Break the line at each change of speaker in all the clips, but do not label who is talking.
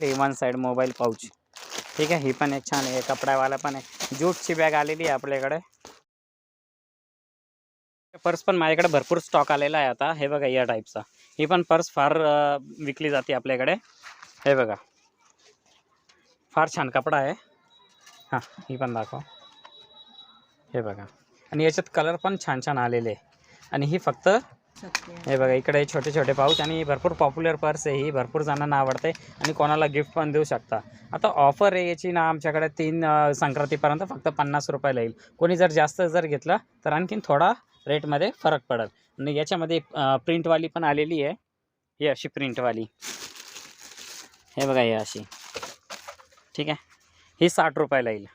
One side mobile pouch ठीक आहे ही पण एक छान आहे कपड्यावाला पण आहे. ज्यूटची बॅग आलेली आहे आपल्याकडे. पर्स पण माझ्याकडे भरपूर स्टॉक आलेला आहे आता. हे बघा या टाईपचा ही पण पर्स फार विकली जाते आपल्याकडे. हे बघा. फार छान कपडा आहे. हां ही पण दाखव. हे बघा. आणि याच्यात कलर पण छान छान आलेले आहे. आणि ही फक्त हे बघा इकडे छोटे छोटे पाऊच आणि भरपूर पॉप्युलर पर्स आहे ही भरपूर जणांना आवडते आणि कोणाला गिफ्ट पण देऊ शकता. आता ऑफर आहे याची ना आमच्याकडे तीन संक्रांतीपर्यंत फक्त पन्नास रुपयाला येईल. कोणी जर जास्त जर घेतलं तर आणखीन थोडा रेटमध्ये फरक पडेल. आणि याच्यामध्ये प्रिंटवाली पण आलेली आहे. ही अशी प्रिंटवाली हे बघा ही अशी. ठीक आहे? ही साठ रुपयाला येईल.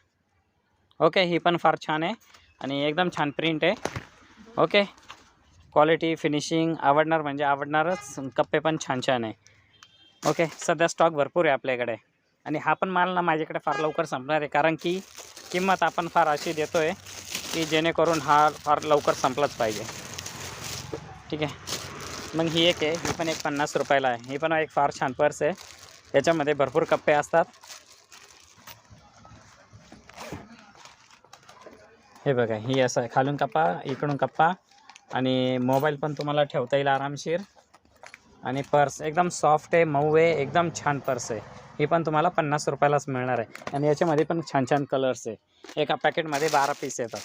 ओके ही पण फार छान आहे आणि एकदम छान प्रिंट आहे. ओके क्वालिटी फिनिशिंग आवडणार म्हणजे आवडणारच. कप्पे पण छान छान आहे. ओके सध्या स्टॉक भरपूर आहे आपल्याकडे. आणि हा पण माल ना माझ्याकडे फार लवकर संपणार आहे. कारण की किंमत आपण फार अशी देतो आहे की जेणेकरून हा फार लवकर संपलाच पाहिजे. ठीक आहे? मग ही एक आहे. ही पण एक पन्नास रुपयाला आहे. ही पण एक फार छान पर्स आहे. याच्यामध्ये भरपूर कप्पे असतात. हे बघा ही असं आहे खालून कप्पा इकडून कप्पा आणि मोबाईल पण तुम्हाला ठेवता येईल आरामशीर. आणि पर्स एकदम सॉफ्ट आहे मऊ आहे एकदम छान पर्स आहे. ही पण तुम्हाला पन्नास रुपयालाच मिळणार आहे. आणि याच्यामध्ये पण छान छान कलर्स आहे. एका पॅकेटमध्ये बारा पीस येतात.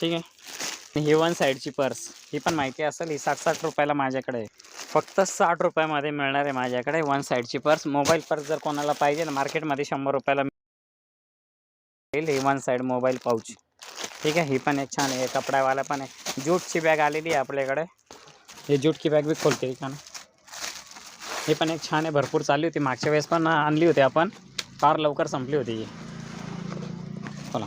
ठीक आहे? ही वन साईडची पर्स. ही पण माहिती असेल ही साठ साठ रुपयाला माझ्याकडे फक्त साठ रुपयामध्ये मिळणार आहे माझ्याकडे वन साईडची पर्स. मोबाईल पर्स जर कोणाला पाहिजे ना मार्केटमध्ये शंभर रुपयाला मिळेल. ही वन साईड मोबाईल पाऊच ठीक आहे? ही पण एक छान आहे. कपड्यावाला पण आहे. ज्यूटची बॅग आलेली आहे आपल्याकडे. हे ज्यूटची बॅग बी खोलते छान हे पण एक छान आहे भरपूर चालली होती. मागच्या वेळेस पण आणली होती आपण. फार लवकर संपली होती ही. चला.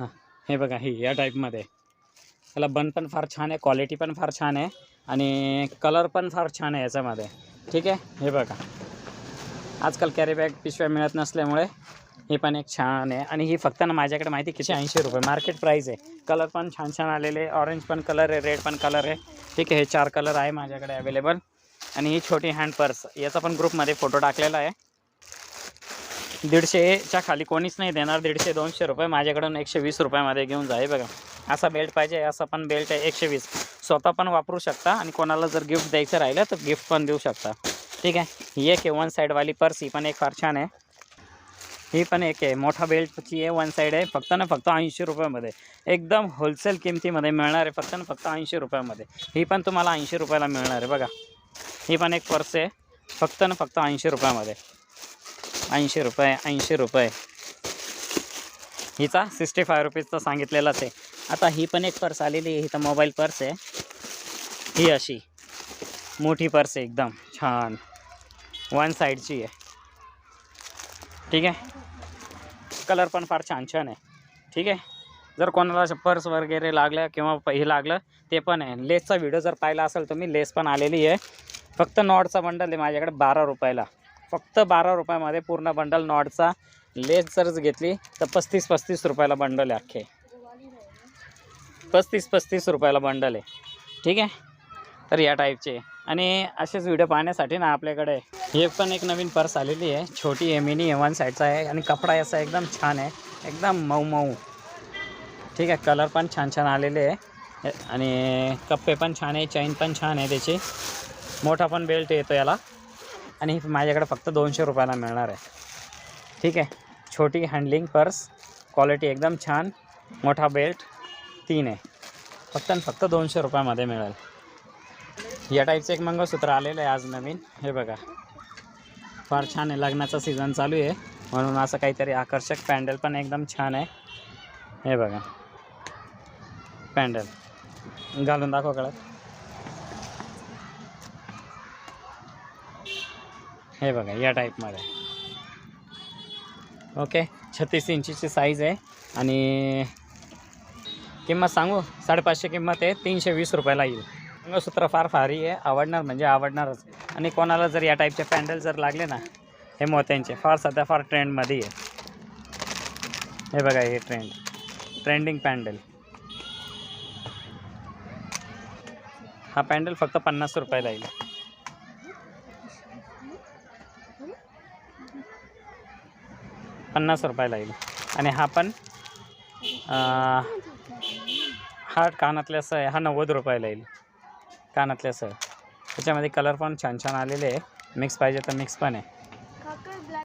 हां हे बघा ही या टाईपमध्ये त्याला बन पण फार छान आहे क्वालिटी पण फार छान आहे आणि कलर पण फार छान आहे याच्यामध्ये. ठीक आहे? हे बघा. आजकाल कॅरी बॅग पिशव्या मिळत नसल्यामुळे ही पण एक छान आहे. आणि ही फक्त ना माझ्याकडे माहिती किती ऐंशी रुपये. मार्केट प्राईस आहे. कलर पण छान छान आलेले ऑरेंज पण कलर आहे रेड पण कलर आहे. ठीक आहे हे चार कलर आहे माझ्याकडे अवेलेबल आणि ही छोटी हँड पर्स याचा पण ग्रुपमध्ये फोटो टाकलेला आहे. दीडशेच्या खाली कोणीच नाही देणार. दीडशे दोनशे रुपये माझ्याकडून एकशे वीस रुपयामध्ये घेऊन जा बघा. असा बेल्ट पाहिजे असा पण बेल्ट आहे एकशे वीस. स्वतः पण वापरू शकता आणि कोणाला जर गिफ्ट द्यायचं राहिलं तर गिफ्ट पण देऊ शकता. ठीक आहे. ही एक आहे वन साईडवाली पर्स ही पण एक फार छान आहे. ही पण एक आहे. मोठा बेल्टची आहे वन साईड आहे. फक्त ना फक्त ऐंशी रुपयामध्ये. एकदम होलसेल किमतीमध्ये मिळणार आहे फक्त ना फक्त ऐंशी रुपयामध्ये. ही पण तुम्हाला ऐंशी रुपयाला मिळणार आहे बघा. ही पण एक पर्स आहे. फक्त ना फक्त ऐंशी रुपयामध्ये. ऐंशी रुपये ऐंशी रुपये. हिचा सिक्स्टी फाय रुपीजचा सांगितलेलाच आहे. आता ही पण एक पर्स आलेली आहे. ही तर मोबाईल पर्स आहे. ही अशी. मोठी पर्स आहे एकदम छान. वन साईडची आहे. ठीक आहे? कलर पण फार छान छान आहे. ठीक आहे? जर कोणाला पर्स वगैरे लागलं किंवा हे लागलं ते पण आहे. लेसचा व्हिडिओ जर पाहिला असेल तुम्ही लेस पण आलेली आहे. फक्त नॉडचा बंडल आहे माझ्याकडे बारा रुपयाला. फक्त बारा रुपयामध्ये पूर्ण बंडल नॉडचा लेस जर घेतली तर पस्तीस पस्तीस रुपयाला बंडल आहे अख्खे. पस्तीस पस्तीस रुपयाला बंडल आहे. ठीक आहे? तर या टाईपचे आणि असेच व्हिडिओ पाहण्यासाठी ना आपल्याकडे हे पण एक नवीन पर्स आलेली आहे. छोटी आहे मिनी आहे वन साईडचा आहे आणि कपडा याचा एकदम छान आहे. एकदम मऊ मऊ. ठीक आहे कलर पण छान छान आलेले आहे. आणि कप्पे पण छान आहे चैन पण छान आहे त्याची. मोठा पण बेल्ट येतो याला. आणि माझ्याकडे फक्त दोनशे रुपयाला मिळणार आहे. ठीक आहे छोटी हँडलिंग पर्स. क्वालिटी एकदम छान. मोठा बेल्ट तीन आहे. फक्त आणि फक्त दोनशे रुपयामध्ये मिळेल. या टाईपचं एक मंगळसूत्र आलेलं आहे आज नवीन. हे बघा. फार छान आहे. लग्नाचा सीझन चालू आहे. म्हणून असं काहीतरी आकर्षक पॅन्डल पण एकदम छान आहे. हे बघा. पॅन्डल. घालून दाखव कळत हे बघा या टाईपमध्ये ओके छत्तीस इंचीची साईज आहे. आणि किंमत सांगू? साडेपाचशे किंमत आहे. तीनशे वीस रुपयाला येईल. मंगळसूत्र फार भारी आहे. आवडणार म्हणजे आवडणारच. आणि कोणाला जर या टाईपचे पॅन्डल जर लागले ना हे मोत्यांचे. फार सध्या फार ट्रेंडमध्ये आहे. हे बघा हे ट्रेंड ट्रेंडिंग पॅन्डल. हा पॅन्डल फक्त पन्नास रुपयाला येईल पन्नास रुपयाला येईल आणि हा पण हा कानातल्या असं आहे हा नव्वद रुपयाला येईल कानातले असं. त्याच्यामध्ये कलर पण छान छान आलेले आहे. मिक्स पाहिजे तर मिक्स पण आहे.